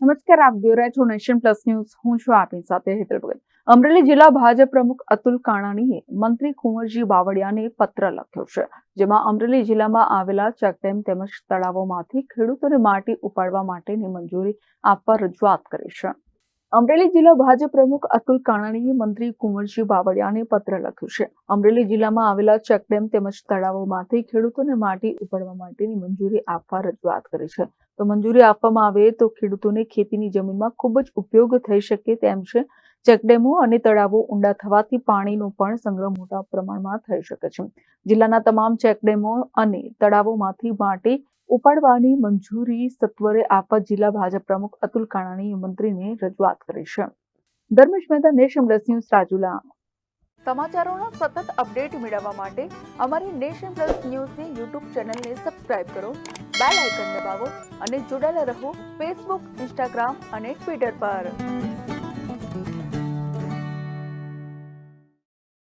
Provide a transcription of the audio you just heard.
નમસ્કાર, આપ જોઈ રહ્યા છો નેશન પ્લસ ન્યૂઝ. હું છું આપની સાથે હેતલ ભગત. અમરેલી જિલ્લા ભાજપ પ્રમુખ અતુલ કાણાણીએ મંત્રી કુંવરજી બાવળિયાને પત્ર લખ્યો છે, જેમાં અમરેલી જિલ્લામાં આવેલા ચેકડેમ તેમજ તળાવોમાંથી ખેડૂતોને માટી ઉપાડવા માટેની મંજૂરી આપવા રજૂઆત કરી છે. અમરેલી જિલ્લા ભાજપ પ્રમુખ અતુલ કાણાણીએ મંત્રી કુંવરજી બાવળિયાને પત્ર લખ્યું છે. અમરેલી જિલ્લામાં આવેલા ચેકડેમ તેમજ તળાવોમાંથી ખેડૂતોને માટી ઉપાડવા માટેની મંજૂરી આપવા રજૂઆત કરી છે. તો મંજૂરી આપવામાં આવે તો ખેડૂતોને ખેતીની જમીનમાં ખૂબ જ ઉપયોગ થઈ શકે તેમ છે. ચેકડેમો અને તળાવો ઊંડા થવાથી પાણીનો પણ સંગ્રહ મોટા પ્રમાણમાં થઈ શકે છે. જિલ્લાના તમામ ચેકડેમો અને તળાવોમાંથી માટી ઉપાડવાની મંજૂરી સત્વરે આપવા જિલ્લા ભાજપ પ્રમુખ અતુલ કાણાણીએ મંત્રીને રજૂઆત કરી છે. Dharmesh Mehta Nation Plus News, Rajula. સમાચારોના સતત અપડેટ મેળવવા માટે અમારી નેશન પ્લસ ન્યૂઝની યુટ્યુબ ચેનલને સબસ્ક્રાઇબ કરો, બેલ આઇકન દબાવો અને જોડાયેલા રહો ફેસબુક, ઇન્સ્ટાગ્રામ અને ટ્વિટર પર.